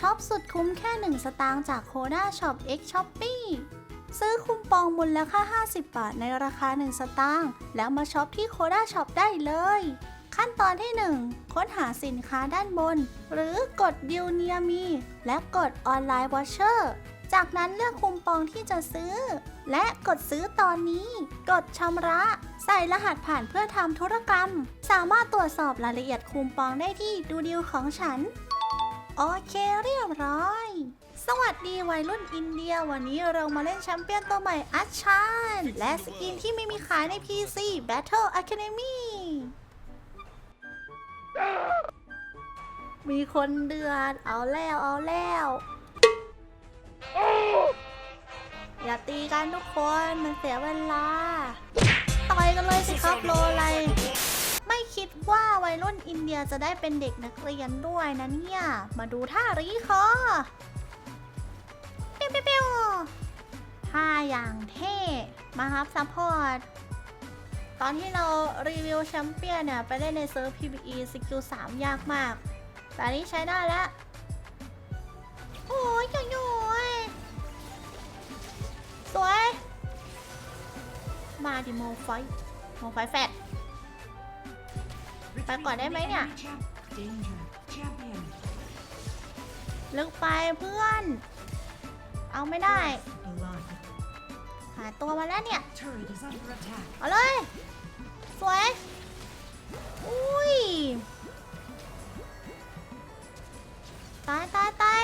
ช็อปสุดคุ้มแค่ 1 สตางค์จากโคด้าช็อป X Shopee ซื้อคูปองมูลค่า 50 บาทในราคา 1 สตางค์แล้วมาช็อปที่โคด้าช็อปได้เลย ขั้นตอนที่ 1 ค้นหาสินค้าด้านบน หรือกดดิวเนียมี และกดออนไลน์วอชเชอร์จากนั้นเลือกคูปองที่จะซื้อ และกดซื้อตอนนี้ กดชำระ ใส่รหัสผ่านเพื่อทำธุรกรรม สามารถตรวจสอบรายละเอียดคูปองได้ที่ดูดีลของฉัน โอเคเรียบร้อย สวัสดีวัยรุ่นอินเดียวันนี้เรามาเล่นแชมเปี้ยนตัวใหม่อัชชานและสกินที่ไม่มีขายใน PC Battle Academy มีคนเดือด เอาแล้วเอาแล้ว อย่าตีกันทุกคน มันเสียเวลา ต่อยกันเลยสิครับโลอะไรไม่คิด ว่าวัยรุ่นอินเดียจะได้เป็นเด็กนักเรียนด้วยนะเนี่ย มาดูท่ารีคอเปียวเปียวเปียวท่าอย่างเท่ มาครับซัพพอร์ต ตอนที่เรารีวิวแชมเปี้ยนเนี่ย ไปเล่นในเซิร์ฟ PVE สกิล3ยากมาก แต่นี้ใช้ได้แล้ว โอ้ยโยยสวย มาดิโมไฟโมไฟแฟด ไปก่อนได้ไหมเนี่ย ลึกไปเพื่อน เอาไม่ได้ หาตัวมาแล้วเนี่ย เอาเลย สวย อุ้ย ตายตายตาย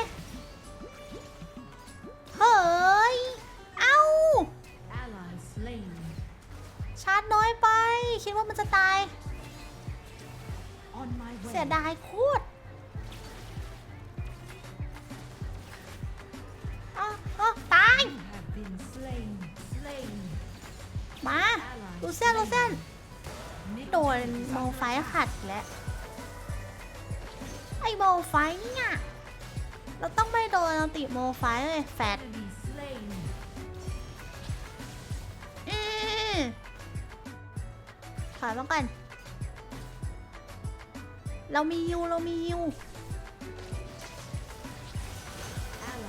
ลูเซนลูเซนโดนโมไฟขัดแล้วไอโมไฟเนี่ยเราต้องไม่โดนติโมไฟเลยแฟด enemy slain. อืมถอยมาก่อน เรามียูเรามียู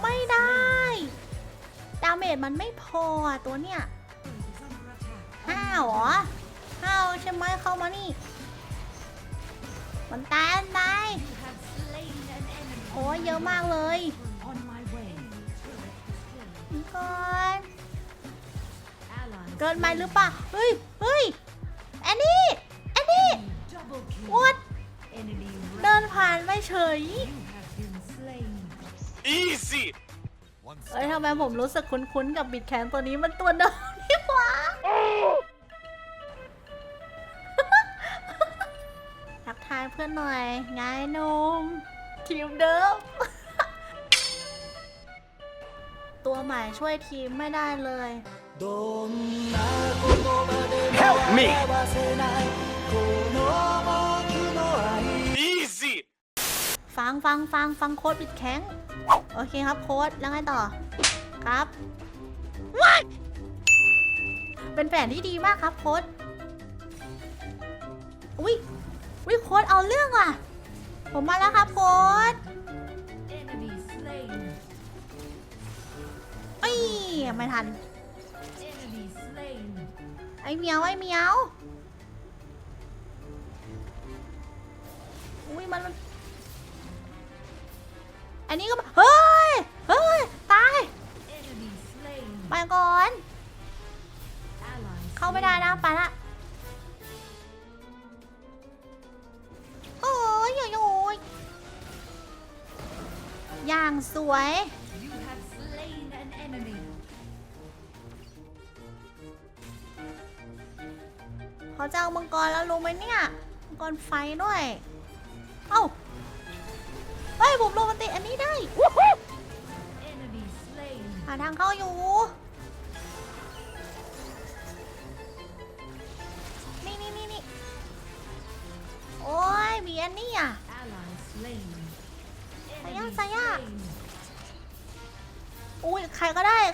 ไม่ได้ ดาเมจมันไม่พอตัวเนี่ยาวเหรอห้าวใช่ไหมเข้ามานี่ มันตายมันตาย You have slain an enemy. โอ้ยเยอะมากเลย On my way. นี่ก่อน Ally เกินไปหรือเปล่าเฮ้ยเฮ้ยแอนนี่แอนนี่ Double kill. ว a ด Enemy เดินผ่านไปเฉย You have been slain. Easy! เอ้ยทำไมผมรู้สึกคุ้นๆกับบิดแคนตัวนี้มันตัวเดิม กทายเพื่อนหน่อย ไงนมทีมเดิม ตัวใหม่ช่วยทีมไม่ได้เลย Help me! Easy! ฟังฟังฟังฟังโค้ดบิดแข็ง โอเคครับโค้ดแล้วไงต่อ ครับว้ายเป็นแผนที่ดีมากครับโค้ดอุ้ย วิโค้ดเอาเรื่องว่ะ ผมมาแล้วครับโค้ดไอ้ไม่ทัน ไอ้เมียวไอ้เมียวอุ้ยมัน อันนี้ก็เฮ้ สวย You have slain an enemy. เขาจะเอามังกรแล้วรู้ไหมเนี่ย มังกรไฟด้วย เอ้า เฮ้ยผมโรแมนติกอันนี้ได้ Enemy slain. หาทางเข้าอยู่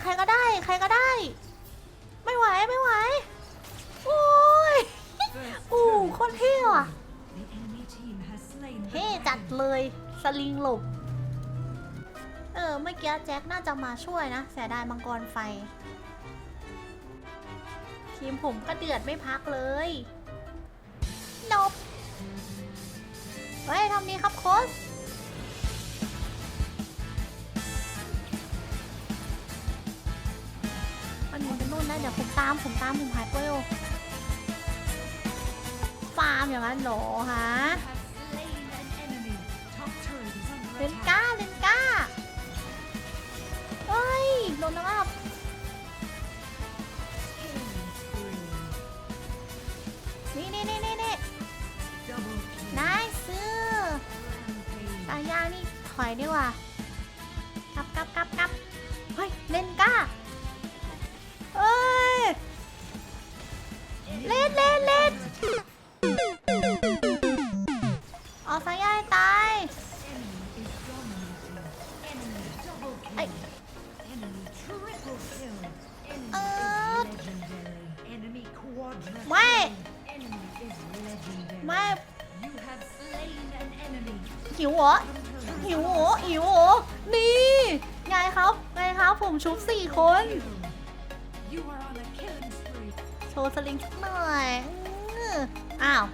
ใครก็ได้ ใครก็ได้ ไม่ไหวไม่ไหวโอ้ย First อู้ turret โคตรเท่อะ The enemy team has slain the เท่จัดเลยสลิงหลบออเมื่อกี้แจ็คน่าจะมาช่วยนะเสียดายมังกรไฟ ทีมผมก็เดือดไม่พักเลยนบเฮ้ยทำดีครับโค้ช นู่นนะเดี๋ยวผมตามผมตามผมหายไปโอฟาร์มอย่างนั้นเหรอฮะเลนก้าเลนก้าเฮ้ยโดนนะครับนี่นี่นี่นี่นี่นายซื้อตายานี่ถอยดีกว่า กลับกลับกลับกลับ หิวเหรอหิวเหรอหิวเหรอนี่ไงครับไงครับผมชุบสี่คนโชว์สลิงสักหน่อยอ้าว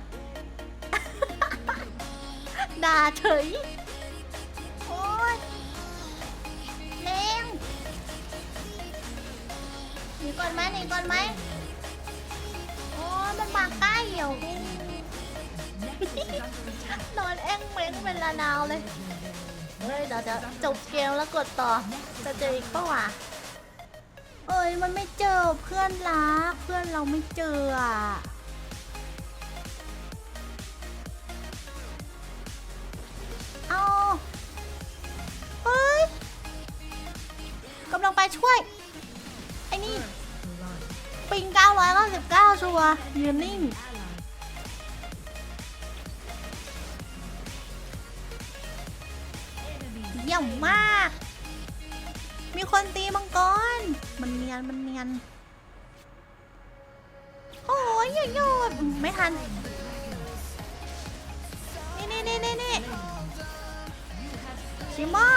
ด่าเฉยโอ๊ยเลงหนีก่อนไหมหนีก่อนไหมโอ้มันมาใกล้เหี่ยวกู นอนแอ้งเม้งเป็นละนาวเลย เฮ้ยเดี๋ยวเดี๋ยวจบเกมแล้วกดต่อ จะเจออีกปะวะเอ้ยมันไม่เจอเพื่อนรัก เพื่อนเราไม่เจออะเอาเฮ้ยกำลังไปช่วย ไอ้นี่ ปิง 999 ชัวร์ยืนนิ่ง ยี่ยมมาก มีคนตีมังกร มันเนียน มันเนียน โอ้ยอย่าโยนอืมไม่ทัน นี่นี่นี่นี่นี่ชิมะ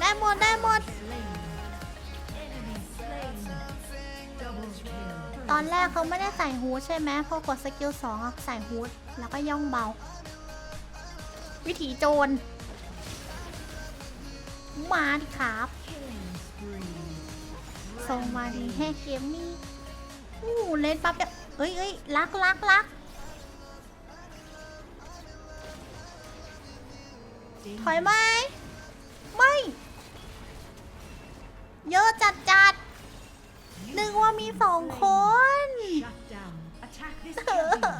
ได้หมด ได้หมด ตอนแรกเขาไม่ได้ใส่ฮูดใช่ไหมพอกดสกิลสองใส่ฮูดแล้วก็ย่องเบา วิถีโจร มาดิครับ Killing spree. ส่งมาดีให้เกมมี่อู้เล่นปั๊บเดียวเอ้ยเอ้ยรักรักรักถอยไหมไม่ เยอะจัดจัดนึกว่ามีสองคน Shut down. Attack this champion.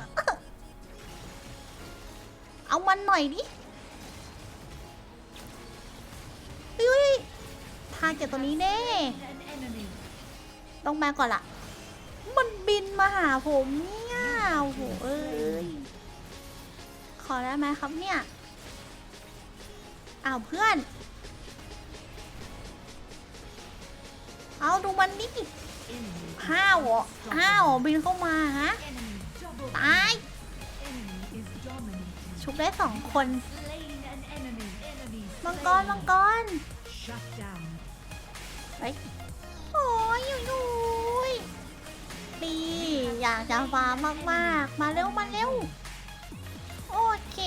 เอามันหน่อยดิ เก็บตัวนี้แน่ ต้องมาก่อนละมันบินมาหาผมเนี่ยโอ้โหเอ้ย ขอได้ไหมครับเนี่ยอ้าวเพื่อน เอาดูมันนี่ห้าวเหรอห้าวเหรอบินเข้ามาฮะ ตาย ชุบได้สองคน มังกร มังกร Shut down. เฮ้ยโอ้ยอยู่อยู่ยดีอยากจะฟาร์มมากๆ มาเร็วมาเร็ว โอเค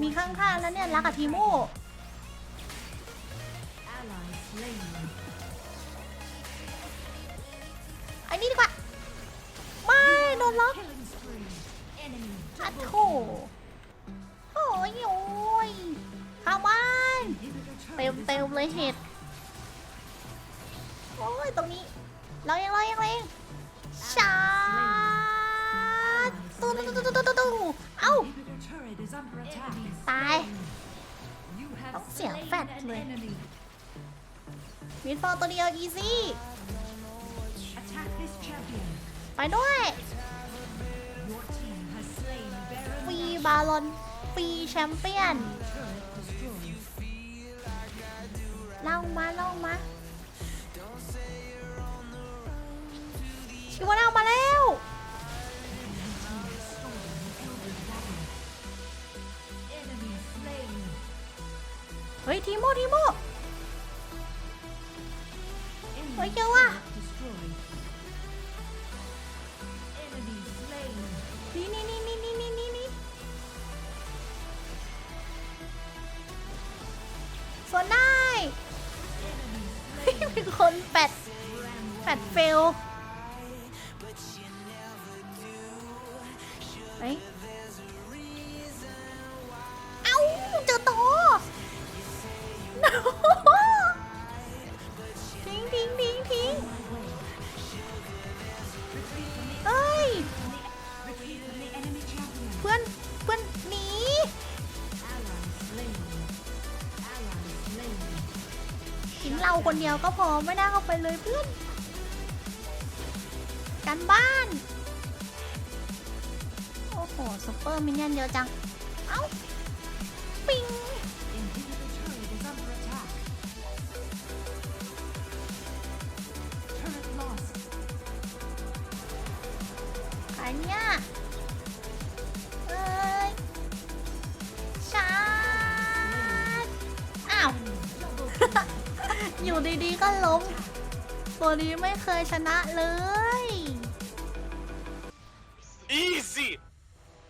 มีข้างๆแล้วเนี่ยรักกับทีโมอ้นี่ดีกว่า ไม่โดนล็อกอัดโถโอ้ยโอ้ยเข้าบ้านเต็มเต็มเลยเห็ด โอ้ยตรงนี้ เราเองเราเองเราเองชาร์จตุ้ตุ้ตุ้ตุ้ตุ้ตุ้เอาตาย ต้องเสียงแฟดเลยมิดฟอร์ตัวเดียวอีซี่ไปด้วยฟีบาลอนฟีแชมเปี้ยนลองมาลองมา พี่วันเอามาแล้ว เฮ้ยทีโมทีโมเฮ้ยเจ้าว่ะนี่นี่นี่นี่นี่นี่นี่สวนได้ เป็นคนแปดแปดเฟล เฮ้ยเอ้าเจอโตทิ้งทิ้งทิ้งทิ้งเอ้ย retreat from the enemy champion. เพื่อนเพื่อนหนี Ally slain. Ally slain. ทิ้งเราคนเดียวก็พอไม่น่าเข้าไปเลยเพื่อน กันบ้าน โอ้โหซุปเปอร์มินเนี่ยนเยอะจัง เอ้า ปิง Inhibitor turret is under attack. Turret lost. ใครเนี่ยเอ้ยชาร์จอ้าว อยู่ดีๆก็ล้มตัวนี้ไม่เคยชนะเลย